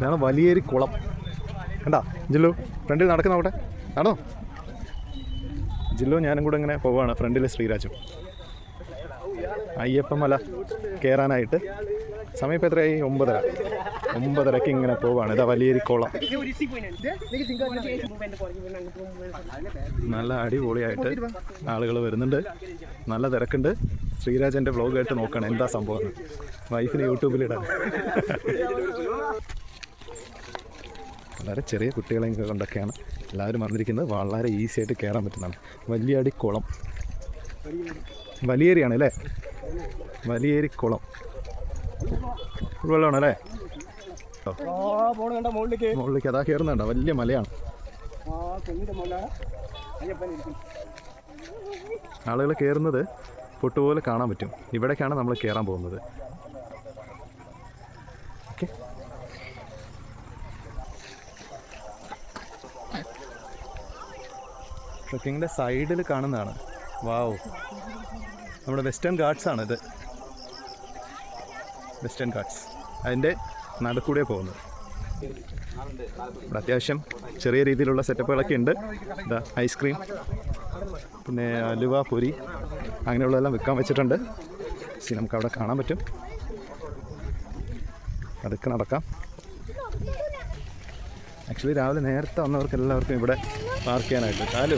ഇതാണ് വലിയൊരു കുളം. കണ്ടാ ജില്ലു ഫ്രണ്ടിൽ നടക്കുന്ന അവിടെ. നടന്നോ ജില്ലു ഞാനും കൂടെ ഇങ്ങനെ പോവുകയാണ് ഫ്രണ്ടിൽ ശ്രീരാജും. അയ്യപ്പ മല കയറാനായിട്ട് സമയം ഇപ്പോൾ എത്രയായി? ഒമ്പതര. ഒമ്പതരക്ക് ഇങ്ങനെ പോവാണ്. ഇതാ വലിയൊരു കുളം. നല്ല അടിപൊളിയായിട്ട് ആളുകൾ വരുന്നുണ്ട്. നല്ല തിരക്കുണ്ട്. ശ്രീരാജന്റെ വ്ളോഗായിട്ട് നോക്കണം. എന്താ സംഭവം. വൈഫിന് യൂട്യൂബിലിടാൻ വളരെ ചെറിയ കുട്ടികളെയും കണ്ടൊക്കെയാണ് എല്ലാവരും അറിഞ്ഞിരിക്കുന്നത്. വളരെ ഈസി ആയിട്ട് കയറാൻ പറ്റുന്നതാണ്. വലിയടി കുളം വലിയേരിയാണ് അല്ലേ? വലിയേരി കുളം വെള്ളമാണ് അല്ലേ? മുകളിലേക്ക് അതാ കയറുന്നുണ്ടോ വലിയ മലയാണ്. ആളുകൾ കയറുന്നത് പൊട്ടുപോലെ കാണാൻ പറ്റും. ഇവിടേക്കാണ് നമ്മൾ കയറാൻ പോകുന്നത്. ട്രക്കിങ്ങിന്റെ സൈഡിൽ കാണുന്നതാണ്. വാവ്. നമ്മുടെ വെസ്റ്റേൺ ഗാർഡ്സ് ആണ് ഇത്. വെസ്റ്റേൺ ഗാർഡ്സ് അതിന്റെ നടുക്കൂടെ പോകുന്നത്. ഇവിടെ അത്യാവശ്യം ചെറിയ രീതിയിലുള്ള സെറ്റപ്പുകളൊക്കെ ഉണ്ട്. ഇതാ ഐസ്ക്രീം പിന്നെ അലുവ പൊരി അങ്ങനെയുള്ളതെല്ലാം വിൽക്കാൻ വെച്ചിട്ടുണ്ട്. നമുക്ക് അവിടെ കാണാൻ പറ്റും. അതൊക്കെ നടക്കാം. ആക്ച്വലി രാവിലെ നേരത്തെ വന്നവർക്ക് എല്ലാവർക്കും ഇവിടെ പാർക്ക് ചെയ്യാനായിട്ട് കാലു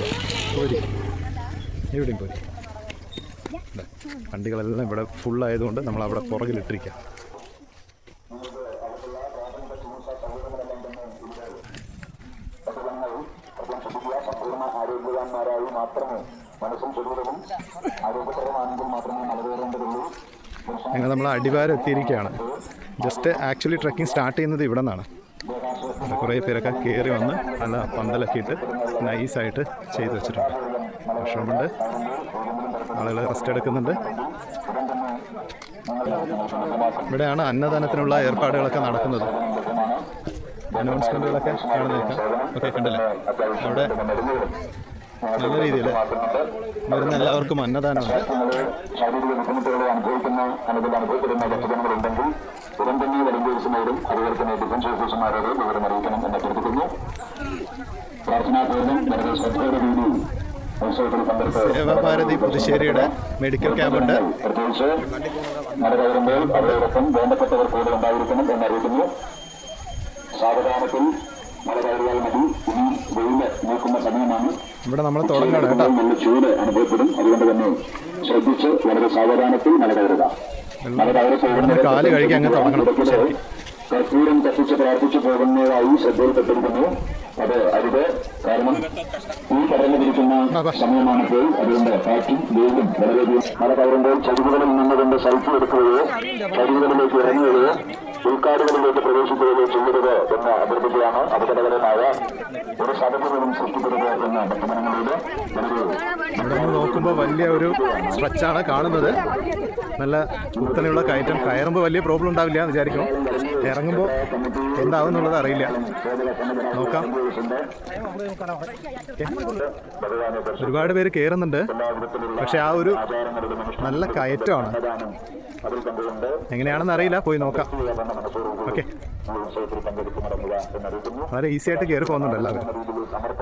പോരി. എവിടെയും പോരി. വണ്ടികളെല്ലാം ഇവിടെ ഫുള്ളായതുകൊണ്ട് നമ്മൾ അവിടെ പുറകിലിട്ടിരിക്കാം. മാത്രമേ മാത്രമേ ഞങ്ങൾ നമ്മൾ അടിവാരം എത്തിയിരിക്കുകയാണ് ജസ്റ്റ് ആക്ച്വലി ട്രക്കിംഗ് സ്റ്റാർട്ട് ചെയ്യുന്നത് ഇവിടെ നിന്നാണ് കുറേ പേരൊക്കെ കയറി വന്ന് നല്ല പന്തലൊക്കെ ഇട്ട് നൈസായിട്ട് ചെയ്തു വെച്ചിട്ടുണ്ട്. ഭക്ഷണമുണ്ട് ആളുകൾ റെസ്റ്റ് എടുക്കുന്നുണ്ട്. ഇവിടെയാണ് അന്നദാനത്തിനുള്ള ഏർപ്പാടുകളൊക്കെ നടക്കുന്നത്. അനൗൺസ്മെന്റുകളൊക്കെ കാണുന്നേക്കാം ഓക്കെ കണ്ടല്ലേ? അവിടെ നല്ല രീതിയിൽ വരുന്ന എല്ലാവർക്കും അന്നദാനമുണ്ട് ശാരീരിക അനുഭവിക്കുന്ന അല്ലെങ്കിൽ അനുഭവപ്പെടുന്ന ഭക്തജനങ്ങളുണ്ടെങ്കിൽ ഉടൻ തന്നെ വലഞ്ചേഴ്സ് നേടും അതുപോലെ തന്നെ ഡിഫൻസ് ഓഫീസർമാരോട് വിവരം അറിയിക്കണം എന്ന് അഭ്യർത്ഥിക്കുന്നു. പ്രാർത്ഥനാപൂർവം വളരെ സേവാഭാരതി പുതുശ്ശേരിയുടെ മെഡിക്കൽ ക്യാമ്പുണ്ട് പ്രത്യേകിച്ച് മഴ കയറുമ്പോൾ അവരോടൊപ്പം വേണ്ടപ്പെട്ടവർ കൂടെ ഉണ്ടായിരിക്കണം എന്നറിയിക്കുന്നു സാവധാനത്തിൽ ഇവിടെ നമ്മൾ തുടങ്ങണം കേട്ടോ. നല്ല ചൂട് അനുഭവപ്പെടും. അതുകൊണ്ട് തന്നെ ശ്രദ്ധിച്ച് വളരെ സാവധാനത്തിൽ മല കയറുക. കാൽ കഴുകി അങ്ങ് തുടങ്ങണം കർപ്പൂരം കത്തിച്ച് പ്രാർത്ഥിച്ചു പോകുന്നതായി ശ്രദ്ധയിൽപ്പെട്ടിരിക്കുന്നു. അത് അരുത്. കാരണം ഈ കടലിരിക്കുന്ന സമയമാണിപ്പോൾ അതുകൊണ്ട് കാറ്റും വെയിലും വളരെയധികം മല കയറുമ്പോൾ ചരിവുകളിൽ നിന്നുകൊണ്ട് സെൽഫി എടുക്കുകയോ ചരിവുകളിലേക്ക് ഇറങ്ങുകയോ ഉൾക്കാടുകളിലേക്ക് പ്രവേശിക്കുകയോ ചെയ്യരുത് എന്ന അഭ്യർത്ഥിക്കുകയാണ് അപകടകരമായ ഒരു സാഹചര്യവും സൃഷ്ടിക്കരുത് എന്ന ഇവിടെ നോക്കുമ്പോൾ വലിയ ഒരു സ്ട്രെച്ചാണ് കാണുന്നത്. നല്ല കുത്തനെയുള്ള കയറ്റം. കയറുമ്പോൾ വലിയ പ്രോബ്ലം ഉണ്ടാവില്ല എന്ന് വിചാരിക്കും ഇറങ്ങുമ്പോൾ എന്താവും എന്നുള്ളത് അറിയില്ല. നോക്കാം. ഒരുപാട് പേര് കയറുന്നുണ്ട് പക്ഷെ ആ ഒരു നല്ല കയറ്റമാണ്. എങ്ങനെയാണെന്ന് അറിയില്ല. പോയി നോക്കാം. ഓക്കെ. വളരെ ഈസി ആയിട്ട് കയറി പോകുന്നുണ്ട് എല്ലാവരും.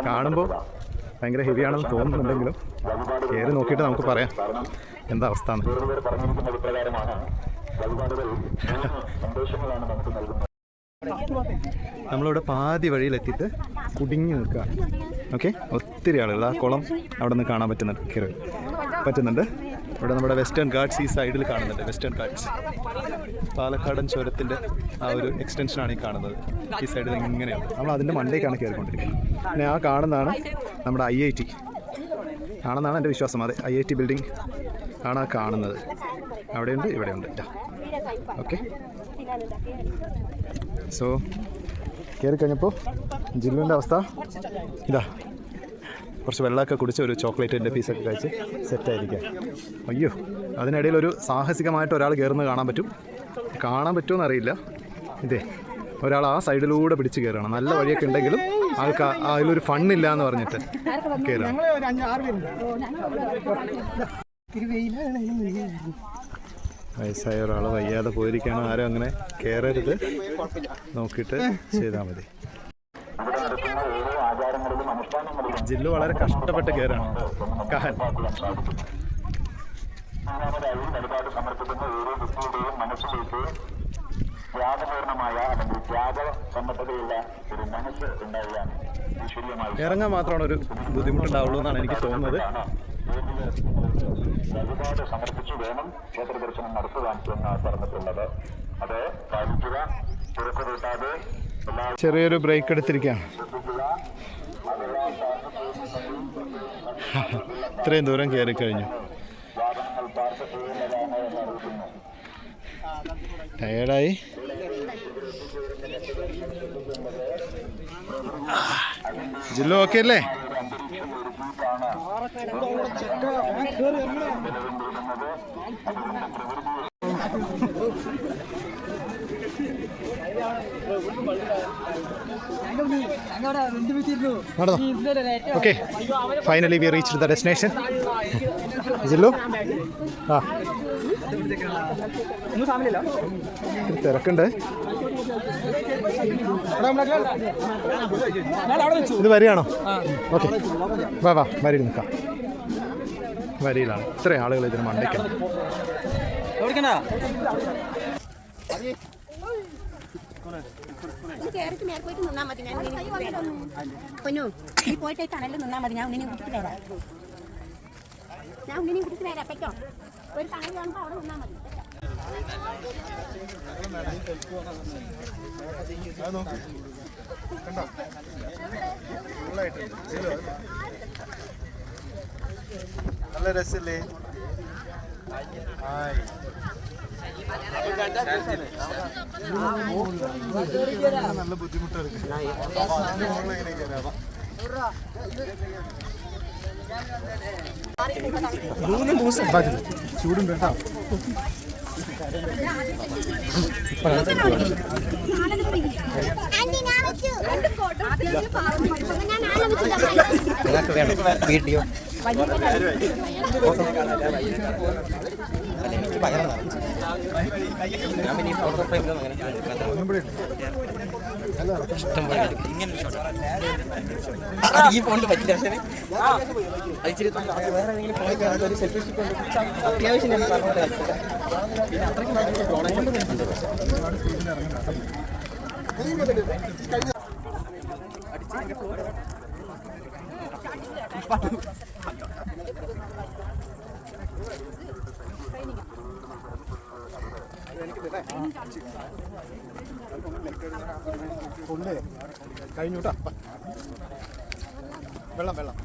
കാണുമ്പോൾ ഭയങ്കര ഹെവിയാണെന്ന് തോന്നുന്നുണ്ടെങ്കിലും കയറി നോക്കിയിട്ട് നമുക്ക് പറയാം. എന്താ അവസ്ഥ നമ്മളിവിടെ പാതി വഴിയിലെത്തിയിട്ട് കുടുങ്ങി നിൽക്കുക. ഓക്കെ? ഒത്തിരി ആളുകൾ. ആ കുളം അവിടെ നിന്ന് കാണാൻ പറ്റുന്നുണ്ട് കയറി പറ്റുന്നുണ്ട്. ഇവിടെ നമ്മുടെ വെസ്റ്റേൺ ഗാർഡ്സ് ഈ സൈഡിൽ കാണുന്നുണ്ട്. വെസ്റ്റേൺ ഗാർഡ്സ് പാലക്കാടൻ ചുരത്തിന്റെ ആ ഒരു എക്സ്റ്റൻഷനാണ് ഈ കാണുന്നത്. ഈ സൈഡിൽ ഇങ്ങനെയാണ്. നമ്മൾ അതിന്റെ മണ്ടേക്കാണ് കയറിക്കൊണ്ടിരിക്കുന്നത്. പിന്നെ ആ കാണുന്നതാണ് നമ്മുടെ ഐ ഐ ടി ആണെന്നാണ് എന്റെ വിശ്വാസം. അതെ ഐ ഐ ടി ബിൽഡിംഗ് ആണ് ആ കാണുന്നത്. അവിടെയുണ്ട് ഇവിടെയുണ്ട്. ഓക്കെ സോ കയറി കഴിഞ്ഞപ്പോൾ ജില്ലുവിന്റെ അവസ്ഥ. ഇതാ. കുറച്ച് വെള്ളമൊക്കെ കുടിച്ച് ഒരു ചോക്ലേറ്റിന്റെ പീസൊക്കെ കഴിച്ച് സെറ്റായിരിക്കാം അയ്യോ അതിനിടയിൽ ഒരു സാഹസികമായിട്ട് ഒരാൾ കയറുന്നത് കാണാൻ പറ്റും. കാണാൻ പറ്റുമെന്ന് അറിയില്ല. ഇതേ ഒരാൾ ആ സൈഡിലൂടെ പിടിച്ച് കയറണം നല്ല വഴിയൊക്കെ ഉണ്ടെങ്കിലും ആൾക്ക് അതിലൊരു ഫണ്ണില്ല എന്ന് പറഞ്ഞിട്ട് കയറാം വയസ്സായ ഒരാൾ വയ്യാതെ പോയിരിക്കുകയാണ്. ആരും അങ്ങനെ കയറരുത് നോക്കിയിട്ട് ചെയ്താൽ മതി. ജില്ലു വളരെ കഷ്ടപ്പെട്ട കയറാണ് മനസ്സിലേക്ക് ത്യാഗപൂർണമായ അല്ലെങ്കിൽ ത്യാഗ സന്നദ്ധതയുള്ള ഒരു മനസ്സ് ഉണ്ടാവുകയാണ്. ഇറങ്ങാൻ മാത്രമാണ് ഒരു ബുദ്ധിമുട്ടുണ്ടാവുള്ളൂ എന്നാണ് എനിക്ക് തോന്നുന്നത്. വഴിപാട് സമർപ്പിച്ചു വേണം ക്ഷേത്ര ദർശനം നടത്തുവാൻ എന്നാണ് പറഞ്ഞിട്ടുള്ളത്. അത് പാലിക്കുക തിരക്ക് കൂട്ടാതെ ചെറിയൊരു ബ്രേക്ക് എടുത്തിരിക്കുകയാണ്. ഇത്രയും ദൂരം കയറി കഴിഞ്ഞു. ടയേർഡായി ജില്ലു ഓക്കെ അല്ലേ? നടന്നോ okay. Finally we reach the destination Jillu? ആ. തിരക്കുണ്ട്. ഇത് വരികയാണോ? ഓക്കെ. വാ വാ വരിയിൽ നിൽക്കാം. വരിയിലാണ്. ഇത്രയും ആളുകൾ ഇതിന് മണ്ടയ്ക്കുണ്ട് മേലെ പോയിട്ട് നിന്നാ മതി. ഞാൻ. പൊന്നു നീ പോയിട്ട് തണലിൽ നിന്നാ മതി. ഞാൻ ഉണ്ണിനെ കുടിച്ചു വരാം. ഞാൻ ഉണ്ണിനെ കൂട്ടിട്ട് വരാം. പറ്റോ ഒരു തണൽ കാണുമ്പോൾ അവിടെ നിന്നാ മതി. നല്ല രസല്ലേ? നല്ല ബുദ്ധിമുട്ടാണ് ചൂടുണ്ട് കേട്ടോ വീഡിയോ. ഈ ഫോണിൽ പറ്റില്ല പക്ഷേ അത് ഇച്ചിരി വേറെ ഏതെങ്കിലും ഫോണിൽ കാണുന്ന ഒരു സെൽഫി സ്റ്റിക്ക് കൊണ്ട് അത്യാവശ്യം ഞാൻ പറഞ്ഞ പോലെ കളിച്ചില്ല. പിന്നെ അത്രയ്ക്ക് നല്ലൊരു drone കൊണ്ട് വരുന്നുണ്ട്. കഴിഞ്ഞു കേട്ടോ വെള്ളം വെള്ളം.